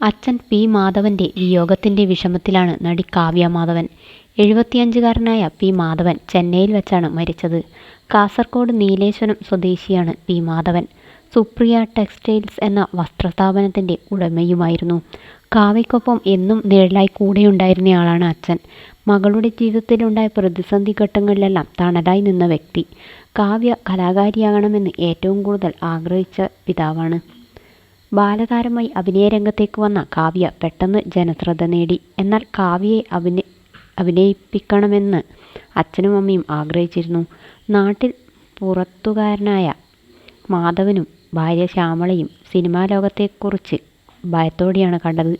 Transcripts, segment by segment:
അച്ഛൻ പി മാധവന്റെ വിയോഗത്തിന്റെ വിഷമത്തിലാണ് നടി കാവ്യ മാധവൻ. എഴുപത്തിയഞ്ചുകാരനായ പി മാധവൻ ചെന്നൈയിൽ വെച്ചാണ് മരിച്ചത്. കാസർഗോഡ് നീലേശ്വരം സ്വദേശിയാണ് പി മാധവൻ. സുപ്രിയ ടെക്സ്റ്റൈൽസ് എന്ന വസ്ത്രസ്ഥാപനത്തിന്റെ ഉടമയുമായിരുന്നു. കാവ്യക്കൊപ്പം എന്നും നിഴലായി കൂടെയുണ്ടായിരുന്നയാളാണ് അച്ഛൻ. മകളുടെ ജീവിതത്തിലുണ്ടായ പ്രതിസന്ധി ഘട്ടങ്ങളിലെല്ലാം തണലായി നിന്ന വ്യക്തി. കാവ്യ കലാകാരിയാകണമെന്ന് ഏറ്റവും കൂടുതൽ ആഗ്രഹിച്ച പിതാവാണ്. ബാലതാരമായി അഭിനയരംഗത്തേക്ക് വന്ന കാവ്യ പെട്ടെന്ന് ജനശ്രദ്ധ നേടി. എന്നാൽ കാവ്യയെ അഭിനയ അഭിനയിപ്പിക്കണമെന്ന് അച്ഛനും അമ്മയും ആഗ്രഹിച്ചിരുന്നു. നാട്ടിൽ പുറത്തുകാരനായ മാധവനും ഭാര്യ ശ്യാമളയും സിനിമാ ലോകത്തെക്കുറിച്ച് ഭയത്തോടെയാണ് കണ്ടത്.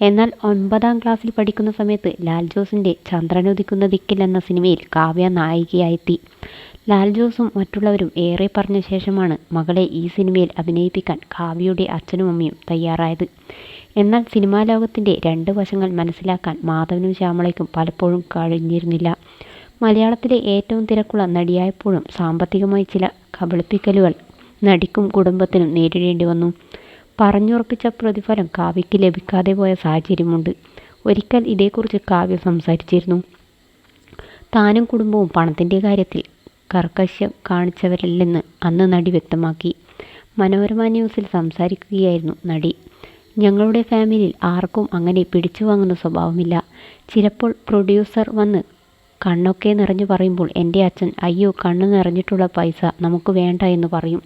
എന്നാൽ ഒൻപതാം ക്ലാസ്സിൽ പഠിക്കുന്ന സമയത്ത് ലാൽ ജോസിന്റെ ചന്ദ്രനുദിക്കുന്ന ദിക്കിൽ എന്ന സിനിമയിൽ കാവ്യ നായികയായെത്തി. ലാൽ ജോസും മറ്റുള്ളവരും ഏറെ പറഞ്ഞ ശേഷമാണ് മകളെ ഈ സിനിമയിൽ അഭിനയിപ്പിക്കാൻ കാവ്യയുടെ അച്ഛനും അമ്മയും തയ്യാറായത്. എന്നാൽ സിനിമാ ലോകത്തിന്റെ രണ്ട് വശങ്ങൾ മനസ്സിലാക്കാൻ മാധവനും ശ്യാമളയ്ക്കും പലപ്പോഴും കഴിഞ്ഞിരുന്നില്ല. മലയാളത്തിലെ ഏറ്റവും തിരക്കുള്ള നടിയായപ്പോഴും സാമ്പത്തികമായി ചില കബളിപ്പിക്കലുകൾ നടിക്കും കുടുംബത്തിനും നേരിടേണ്ടി വന്നു. പറഞ്ഞുറപ്പിച്ച പ്രതിഫലം കാവ്യയ്ക്ക് ലഭിക്കാതെ പോയ സാഹചര്യമുണ്ട്. ഒരിക്കൽ ഇതേക്കുറിച്ച് കാവ്യ സംസാരിച്ചിരുന്നു. താനും കുടുംബവും പണത്തിന്റെ കാര്യത്തിൽ കർക്കശ്യം കാണിച്ചവരല്ലെന്ന് അന്ന് നടി വ്യക്തമാക്കി. മനോരമ ന്യൂസിൽ സംസാരിക്കുകയായിരുന്നു നടി. ഞങ്ങളുടെ ഫാമിലിയിൽ ആർക്കും അങ്ങനെ പിടിച്ചു വാങ്ങുന്ന സ്വഭാവമില്ല. ചിലപ്പോൾ പ്രൊഡ്യൂസർ വന്ന് കണ്ണൊക്കെ നിറഞ്ഞു പറയുമ്പോൾ എന്റെ അച്ഛൻ അയ്യോ കണ്ണ് നിറഞ്ഞിട്ടുള്ള പൈസ നമുക്ക് വേണ്ട എന്ന് പറയും.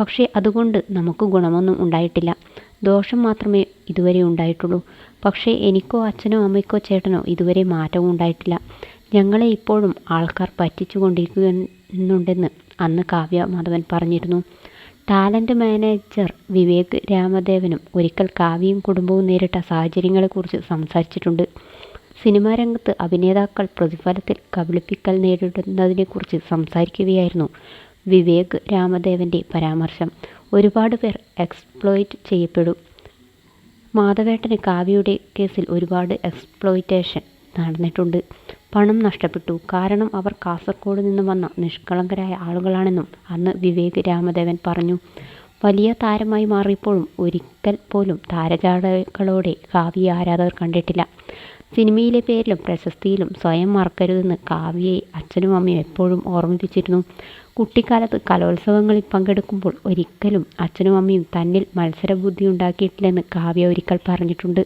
പക്ഷേ അതുകൊണ്ട് നമുക്ക് ഗുണമൊന്നും ഉണ്ടായിട്ടില്ല. ദോഷം മാത്രമേ ഇതുവരെ ഉണ്ടായിട്ടുള്ളൂ. പക്ഷേ എനിക്കോ അച്ഛനോ അമ്മയ്ക്കോ ചേട്ടനോ ഇതുവരെ മാറ്റവും ഉണ്ടായിട്ടില്ല. ഞങ്ങളെ ഇപ്പോഴും ആൾക്കാർ പറ്റിച്ചുകൊണ്ടിരിക്കുന്നുണ്ടെന്ന് അന്ന് കാവ്യ മാധവൻ പറഞ്ഞിരുന്നു. ടാലന്റ് മാനേജർ വിവേക് രാമദേവനും ഒരിക്കൽ കാവ്യയും കുടുംബവും നേരിട്ട സാഹചര്യങ്ങളെക്കുറിച്ച് സംസാരിച്ചിട്ടുണ്ട്. സിനിമാ രംഗത്ത് അഭിനേതാക്കൾ പ്രതിഫലത്തിൽ കബളിപ്പിക്കൽ നേരിടുന്നതിനെക്കുറിച്ച് സംസാരിക്കുകയായിരുന്നു വിവേക് രാമദേവന്റെ പരാമർശം. ഒരുപാട് പേർ എക്സ്പ്ലോയിറ്റ് ചെയ്യപ്പെടും. മാധവേട്ടന് കാവ്യയുടെ കേസിൽ ഒരുപാട് എക്സ്പ്ലോയിറ്റേഷൻ നടന്നിട്ടുണ്ട്. പണം നഷ്ടപ്പെട്ടു. കാരണം അവർ കാസർഗോഡ് നിന്ന് വന്ന നിഷ്കളങ്കരായ ആളുകളാണെന്നും അന്ന് വിവേക് രാമദേവൻ പറഞ്ഞു. വലിയ താരമായി മാറിയപ്പോഴും ഒരിക്കൽ പോലും താരജാടകളോടെ കാവ്യയെ ആരാധകർ കണ്ടിട്ടില്ല. സിനിമയിലെ പേരിലും പ്രശസ്തിയിലും സ്വയം മറക്കരുതെന്ന് കാവ്യയെ അച്ഛനും അമ്മയും എപ്പോഴും ഓർമ്മിപ്പിച്ചിരുന്നു. കുട്ടിക്കാലത്ത് കലോത്സവങ്ങളിൽ പങ്കെടുക്കുമ്പോൾ ഒരിക്കലും അച്ഛനും അമ്മയും തന്നിൽ മത്സരബുദ്ധി ഉണ്ടാക്കിയിട്ടില്ലെന്ന് കാവ്യ ഒരിക്കൽ പറഞ്ഞിട്ടുണ്ട്.